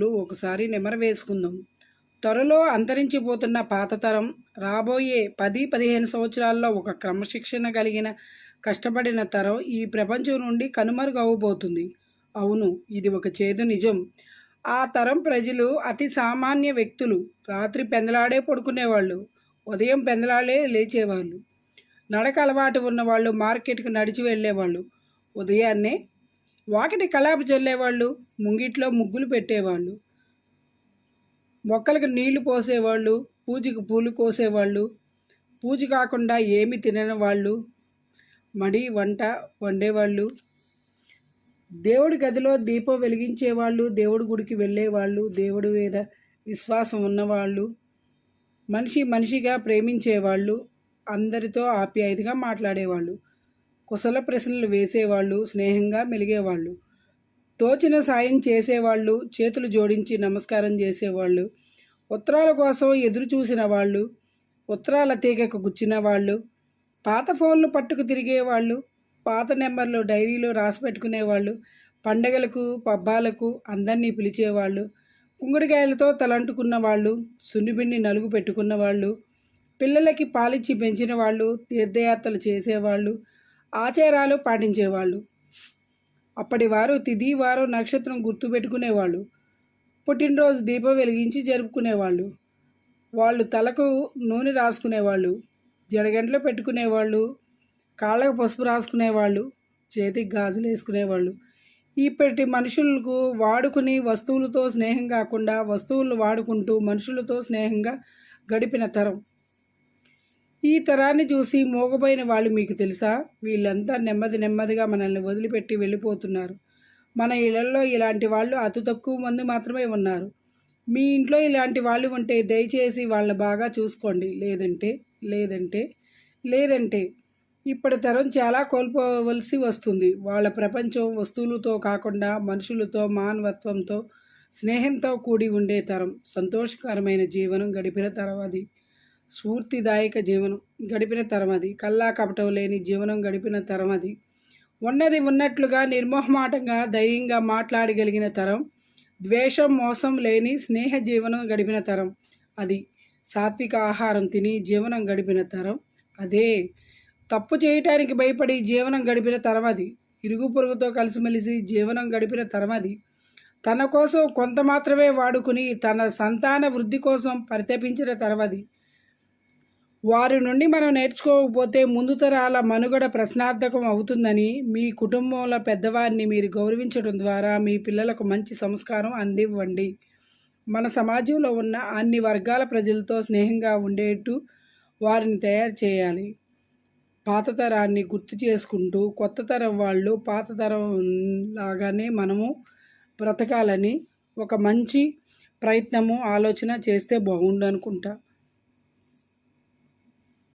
ఒకసారి నిమర వేసుకుందాం. త్వరలో అంతరించిపోతున్న పాత తరం రాబోయే పది పదిహేను సంవత్సరాల్లో ఒక క్రమశిక్షణ కలిగిన కష్టపడిన తరం ఈ ప్రపంచం నుండి కనుమరుగవబోతుంది. అవును ఇది ఒక చేదు నిజం. ఆ తరం ప్రజలు అతి సామాన్య వ్యక్తులు. రాత్రి పెందలాడే పడుకునేవాళ్ళు. ఉదయం పెందలాడే లేచేవాళ్ళు. నడక అలవాటు ఉన్నవాళ్ళు మార్కెట్కి నడిచి వెళ్ళేవాళ్ళు. ఉదయాన్నే వాకిటి కలాపి చల్లేవాళ్ళు ముంగిట్లో ముగ్గులు పెట్టేవాళ్ళు. మొక్కలకు నీళ్ళు పోసేవాళ్ళు పూజకు పూలు కోసేవాళ్ళు. పూజ కాకుండా ఏమి తినని వాళ్ళు మడి వంట వండేవాళ్ళు. దేవుడి గదిలో దీపం వెలిగించేవాళ్ళు దేవుడి గుడికి వెళ్ళేవాళ్ళు దేవుడి మీద విశ్వాసం ఉన్నవాళ్ళు. మనిషి మనిషిగా ప్రేమించేవాళ్ళు అందరితో ఆప్యాయతగా మాట్లాడేవాళ్ళు. కుశల ప్రశ్నలు వేసేవాళ్ళు స్నేహంగా మెలిగేవాళ్ళు. తోచిన సాయం చేసేవాళ్ళు చేతులు జోడించి నమస్కారం చేసేవాళ్ళు. ఉత్తరాల కోసం ఎదురు చూసిన వాళ్ళు ఉత్తరాల తీగకు గుచ్చిన వాళ్ళు. పాత ఫోన్లు పట్టుకు తిరిగేవాళ్ళు పాత నెంబర్లు డైరీలో రాసి పెట్టుకునేవాళ్ళు పండగలకు పబ్బాలకు అందరినీ పిలిచేవాళ్ళు కుంగుడికాయలతో తలంటుకున్న వాళ్ళు సున్నిపిండి నలుగు పెట్టుకున్న వాళ్ళు పిల్లలకి పాలిచ్చి పెంచిన వాళ్ళు తీర్థయాత్రలు చేసేవాళ్ళు ఆచారాలు పాటించేవాళ్ళు. అప్పటి వారు తిది వారు నక్షత్రం గుర్తుపెట్టుకునేవాళ్ళు. పుట్టినరోజు దీపం వెలిగించి జరుపుకునేవాళ్ళు. వాళ్ళు తలకు నూనె రాసుకునేవాళ్ళు. జడగంటలో పెట్టుకునేవాళ్ళు. కాళ్ళకు పసుపు రాసుకునేవాళ్ళు. చేతికి గాజులు వేసుకునేవాళ్ళు. ఇప్పటి మనుషులకు వాడుకుని వస్తువులతో స్నేహం కాకుండా వస్తువులు వాడుకుంటూ మనుషులతో స్నేహంగా గడిపిన తరం. ఈ తరాన్ని చూసి మోగబోయిన వాళ్ళు మీకు తెలుసా? వీళ్ళంతా నెమ్మది నెమ్మదిగా మనల్ని వదిలిపెట్టి వెళ్ళిపోతున్నారు. మన ఇళ్ళలో ఇలాంటి వాళ్ళు అతి తక్కువ మంది మాత్రమే ఉన్నారు. మీ ఇంట్లో ఇలాంటి వాళ్ళు ఉంటే దయచేసి వాళ్ళ బాగా చూసుకోండి. లేదంటే లేదంటే లేదంటే. ఇప్పటి తరం చాలా కోల్పోవలసి వస్తుంది. వాళ్ళ ప్రపంచం వస్తువులతో కాకుండా మనుషులతో మానవత్వంతో స్నేహంతో కూడి ఉండే తరం. సంతోషకరమైన జీవనం గడిపిన తరం అది. స్ఫూర్తిదాయక జీవనం గడిపిన తరమది. కల్లా కపటం లేని జీవనం గడిపిన తరం అది ఉన్నది ఉన్నట్లుగా నిర్మోహమాటంగా ధైర్యంగా మాట్లాడగలిగిన తరం. ద్వేషం మోసం లేని స్నేహ జీవనం గడిపిన తరం. అది సాత్విక ఆహారం తిని జీవనం గడిపిన తరం. అదే తప్పు చేయటానికి భయపడి జీవనం గడిపిన తరం అది ఇరుగు పొరుగుతో కలిసిమెలిసి జీవనం గడిపిన తరం అది తన కోసం కొంత మాత్రమే వాడుకుని తన సంతాన వృద్ధి కోసం పరితపించిన తరం అది వారి నుండి మనం నేర్చుకోకపోతే ముందు తరాల మనుగడ ప్రశ్నార్థకం అవుతుందని మీ కుటుంబంలో పెద్దవారిని మీరు గౌరవించడం ద్వారా మీ పిల్లలకు మంచి సంస్కారం అందివ్వండి. మన సమాజంలో ఉన్న అన్ని వర్గాల ప్రజలతో స్నేహంగా ఉండేట్టు వారిని తయారు చేయాలి. పాత తరాన్ని గుర్తు చేసుకుంటూ కొత్త తరం వాళ్ళు పాత తరం లాగానే మనము బ్రతకాలని ఒక మంచి ప్రయత్నము ఆలోచన చేస్తే బాగుండు అనుకుంటా.